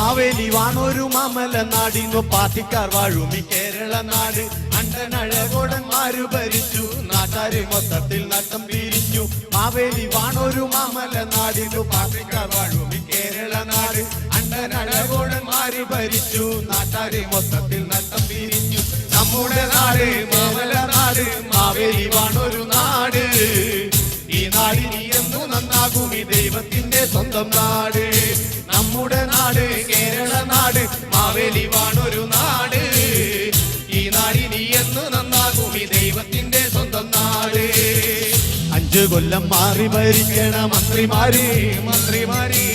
മാവേലി വാണൊരു മാമല നാടിന്നു പാർട്ടിക്കാർ വാഴുമി കേരള നാട്. അണ്ടനഴകോടന്മാര് ഭരിച്ചു നാട്ടാര് മൊത്തത്തിൽ നട്ടം പിരിഞ്ഞു മാവേലി വാണൊരു മാമല നാടിന്നു പാർട്ടിക്കാർ വാഴുമി കേരള നാട്. അണ്ടനഴകോടന്മാര് ഭരിച്ചു നാട്ടാര് മൊത്തത്തിൽ നട്ടം പിരിഞ്ഞു നമ്മുടെ നാട് മാമല നാട് മാവേലി വാണൊരു നാട്. ഈ നാടിനി എന്നു നന്നാകും? ഈ ദൈവത്തിന്റെ സ്വന്തം നാട്. മാവേലി വാണൊരു നാട്. ഈ നാടിനി എന്ന് നന്നാകും ഈ ദൈവത്തിന്റെ സ്വന്തം നാട്. അഞ്ചു കൊല്ലം മാറി ഭരിക്കണ മന്ത്രിമാരി മന്ത്രിമാരി.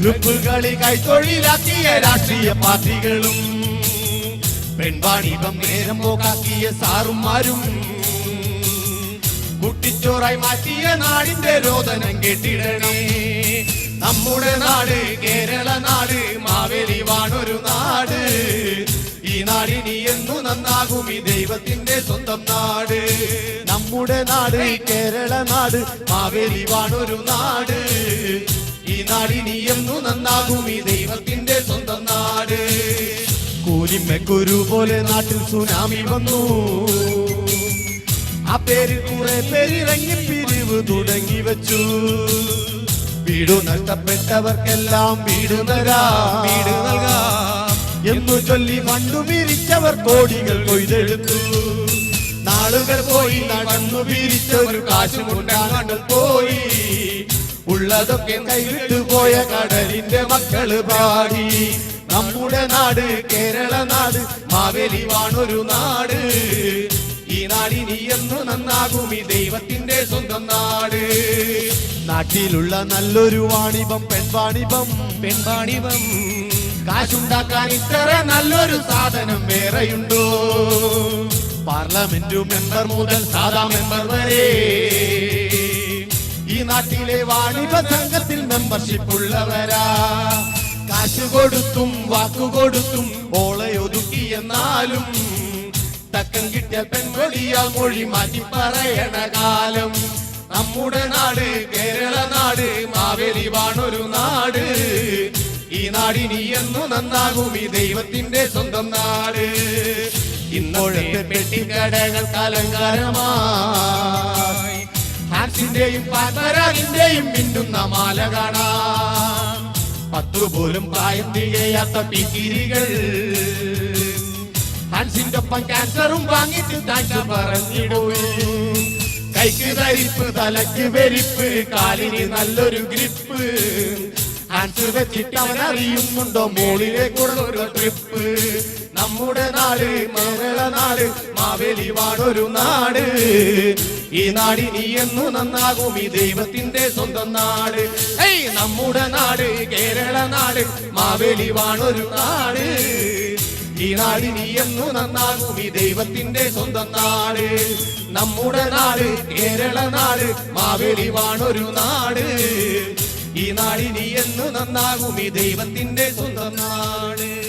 ഗ്രൂപ്പ് കളി കൈത്തൊഴിലാക്കിയ രാഷ്ട്രീയ പാർട്ടികളും. പെൺവാണിപം നേരം പോകാക്കിയ സാറുമാരും. കുട്ടിച്ചോറായി മാറ്റിയ നാടിന്റെ രോദനം കേട്ടിടണേ. നമ്മുടെ നാട് കേരള നാട് നാടിനി എന്നു നന്നാകും ഈ ദൈവത്തിന്റെ സ്വന്തം നാട്. നമ്മുടെ നാട് കേരള നാട് മാവേലി വാണൊരു നാട്. ഈ നാടിനി എന്നു നന്നാകും ഈ ദൈവത്തിന്റെ സ്വന്തം നാട്. കൂലിമ്മക്കൊരു പോലെ നാട്ടിൽ സുനാമി വന്നു. ആ പേര് കുറെ പേരിറങ്ങി പിരിവ് തുടങ്ങി വെച്ചു. വീടു നഷ്ടപ്പെട്ടവർക്കെല്ലാം വീട് തരാം. വീട് നൽകാം. എന്നു ചൊല്ലി മണ്ണു പിരിച്ചവർ കോടികൾ കൊയ്തെടുത്തു. നാളുകൾ പോയി നടന്നു മീരിച്ചവർ കാശു കൊണ്ടാണ് പോയി. ഉള്ളതൊക്കെ കൈവിട്ടു പോയ കടലിന്റെ മക്കൾ പാടി. നമ്മുടെ നാട് കേരള നാട് മാവേലി വാണൊരു നാട്. ഈ നാടിനി എന്നു നന്നാകും ഈ ദൈവത്തിന്റെ സ്വന്തം നാട്. നാട്ടിലുള്ള നല്ലൊരു വാണിഭം പെൺവാണിഭം. പെൺവാണിഭം. കാശുണ്ടാക്കാൻ ഇത്ര നല്ലൊരു സാധനം വേറെയുണ്ടോ? പാർലമെന്റ് മെമ്പർ മുതൽ സാധാ മെമ്പർ വരെ. ഈ നാട്ടിലെ വാണിഭ സംഘത്തിൽ മെമ്പർഷിപ്പ് ഉള്ളവരാ. കാശ് കൊടുത്തും വാക്കു കൊടുത്തും ഓളെ ഒതുക്കി എന്നാലും തക്കം കിട്ടിയ പെൺകൊടിയാൽ മൊഴി മാറ്റി പറയണ കാലം. നമ്മുടെ നാട് കേരള നാട് മാവേലി വാണൊരു നാട്. ഈ നാടിനി എന്നു നന്നാകും ഈ ദൈവത്തിന്റെ സ്വന്തം നാട്. ഇന്നോഴത്തെ പെട്ടിക്കടകൾക്ക് അലങ്കാരമായി ഹാൻസിന്റെയും മിണ്ടുന്ന മാല കാണാം. പത്തു പോലും പ്രായം തികയാത്ത പിക്കിരികൾ. ഹാൻസിന്റെ ഒപ്പം ക്യാൻസറും വാങ്ങിച്ച് താഴ്ച പറഞ്ഞിടുവേ. കൈക്ക് തരിപ്പ് തലക്ക് വെരിപ്പ് കാലിന് നല്ലൊരു ഗ്രിപ്പ്. ഹാൻസ് വെച്ചിട്ട് അവൻ അറിയുന്നുണ്ടോ മോളിലേക്കുള്ള ഒരു ട്രിപ്പ്. നമ്മുടെ നാട് മേള നാട് മാവേലി വാടൊരു നാട്. ഈ നാടിനി എന്നു നന്നാകും ഈ ദൈവത്തിന്റെ സ്വന്തം നാട്. ഏയ് നമ്മുടെ നാട് കേരള നാട് മാവേലി വാണൊരു നാട്. ഈ നാടിനി എന്നു നന്നാകും ഈ ദൈവത്തിന്റെ സ്വന്തം നാട്. നമ്മുടെ നാട് കേരള നാട് മാവേലി വാണൊരു നാട്. നന്നാകും ഈ ദൈവത്തിന്റെ സ്വന്തം നാട്.